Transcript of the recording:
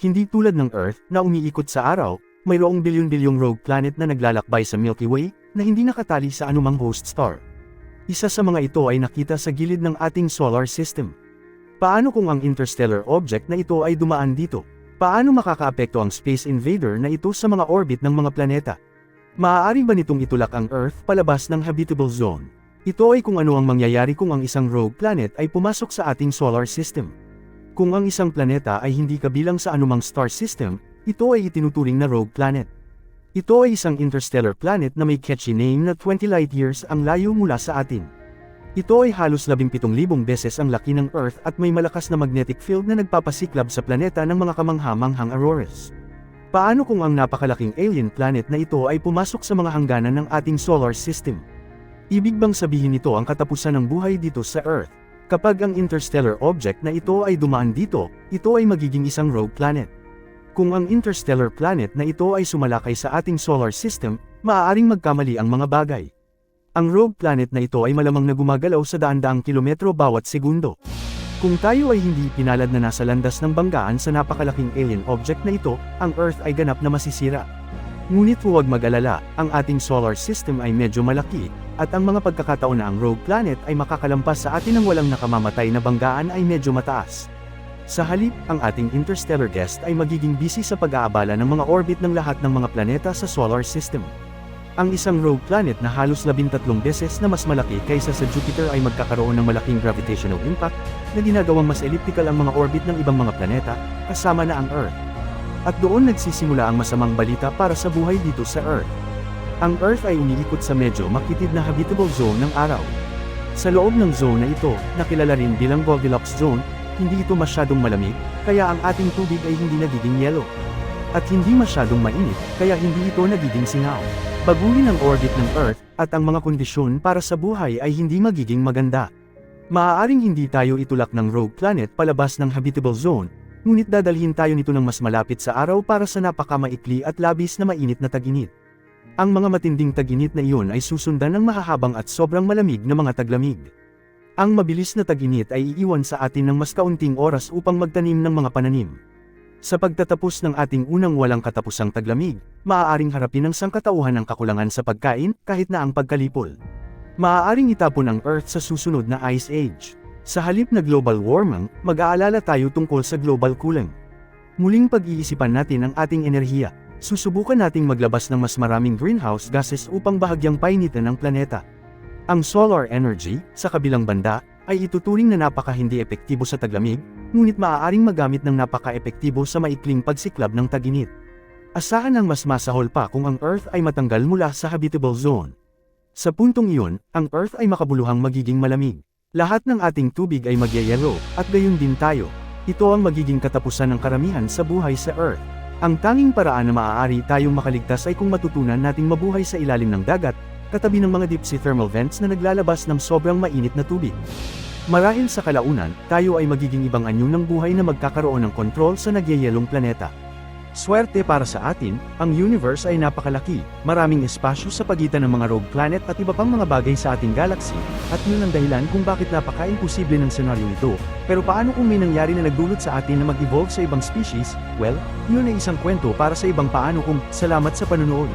Hindi tulad ng Earth na umiikot sa araw, mayroong bilyon-bilyong rogue planet na naglalakbay sa Milky Way na hindi nakatali sa anumang host star. Isa sa mga ito ay nakita sa gilid ng ating solar system. Paano kung ang interstellar object na ito ay dumaan dito? Paano makakaapekto ang space invader na ito sa mga orbit ng mga planeta? Maaari ba nitong itulak ang Earth palabas ng habitable zone? Ito ay kung ano ang mangyayari kung ang isang rogue planet ay pumasok sa ating solar system. Kung ang isang planeta ay hindi kabilang sa anumang star system, ito ay itinuturing na rogue planet. Ito ay isang interstellar planet na may catchy name na 20 light years ang layo mula sa atin. Ito ay halos 17,000 beses ang laki ng Earth at may malakas na magnetic field na nagpapasiklab sa planeta ng mga kamanghamanghang auroras. Paano kung ang napakalaking alien planet na ito ay pumasok sa mga hangganan ng ating solar system? Ibig bang sabihin nito ang katapusan ng buhay dito sa Earth? Kapag ang interstellar object na ito ay dumaan dito, ito ay magiging isang rogue planet. Kung ang interstellar planet na ito ay sumalakay sa ating solar system, maaaring magkamali ang mga bagay. Ang rogue planet na ito ay malamang na gumagalaw sa daan-daang kilometro bawat segundo. Kung tayo ay hindi pinalad na nasa landas ng banggaan sa napakalaking alien object na ito, ang Earth ay ganap na masisira. Ngunit huwag mag-alala, ang ating solar system ay medyo malaki, at ang mga pagkakataon na ang rogue planet ay makakalampas sa atin ng walang nakamamatay na banggaan ay medyo mataas. Sa halip, ang ating interstellar guest ay magiging busy sa pag-aabala ng mga orbit ng lahat ng mga planeta sa solar system. Ang isang rogue planet na halos 13 beses na mas malaki kaysa sa Jupiter ay magkakaroon ng malaking gravitational impact na ginagawang mas elliptical ang mga orbit ng ibang mga planeta, kasama na ang Earth. At doon nagsisimula ang masamang balita para sa buhay dito sa Earth. Ang Earth ay umiikot sa medyo makitid na habitable zone ng araw. Sa loob ng zone na ito, nakilala rin bilang Goldilocks zone, hindi ito masyadong malamig, kaya ang ating tubig ay hindi nagiging yelo. At hindi masyadong mainit, kaya hindi ito nagiging singaw. Baguhin ang orbit ng Earth, at ang mga kondisyon para sa buhay ay hindi magiging maganda. Maaaring hindi tayo itulak ng rogue planet palabas ng habitable zone, ngunit dadalhin tayo nito ng mas malapit sa araw para sa napakamaikli at labis na mainit na taginit. Ang mga matinding taginit na iyon ay susundan ng mahahabang at sobrang malamig na mga taglamig. Ang mabilis na taginit ay iiwan sa atin ng mas kaunting oras upang magtanim ng mga pananim. Sa pagtatapos ng ating unang walang katapusang taglamig, maaaring harapin ang sangkatauhan ng kakulangan sa pagkain kahit na ang pagkalipol. Maaaring itapon ang Earth sa susunod na Ice Age. Sa halip na global warming, mag-aalala tayo tungkol sa global cooling. Muling pag-iisipan natin ang ating enerhiya. Susubukan nating maglabas ng mas maraming greenhouse gases upang bahagyang painitan ng planeta. Ang solar energy, sa kabilang banda, ay ituturing na napaka hindi epektibo sa taglamig, ngunit maaaring magamit ng napaka-epektibo sa maikling pagsiklab ng taginit. Asahan ang mas masahol pa kung ang Earth ay matanggal mula sa habitable zone. Sa puntong iyon, ang Earth ay makabuluhang magiging malamig. Lahat ng ating tubig ay magyayelo, at gayon din tayo. Ito ang magiging katapusan ng karamihan sa buhay sa Earth. Ang tanging paraan na maaari tayong makaligtas ay kung matutunan nating mabuhay sa ilalim ng dagat, katabi ng mga deep sea thermal vents na naglalabas ng sobrang mainit na tubig. Marahil sa kalaunan, tayo ay magiging ibang anyo ng buhay na magkakaroon ng kontrol sa nagyayelong planeta. Swerte para sa atin, ang universe ay napakalaki, maraming espasyo sa pagitan ng mga rogue planet at iba pang mga bagay sa ating galaxy, at yun ang dahilan kung bakit napaka-imposible ng senaryo ito. Pero paano kung may nangyari na nagdulot sa atin na mag-evolve sa ibang species? Well, yun ay isang kwento para sa ibang paano kung salamat sa panunood.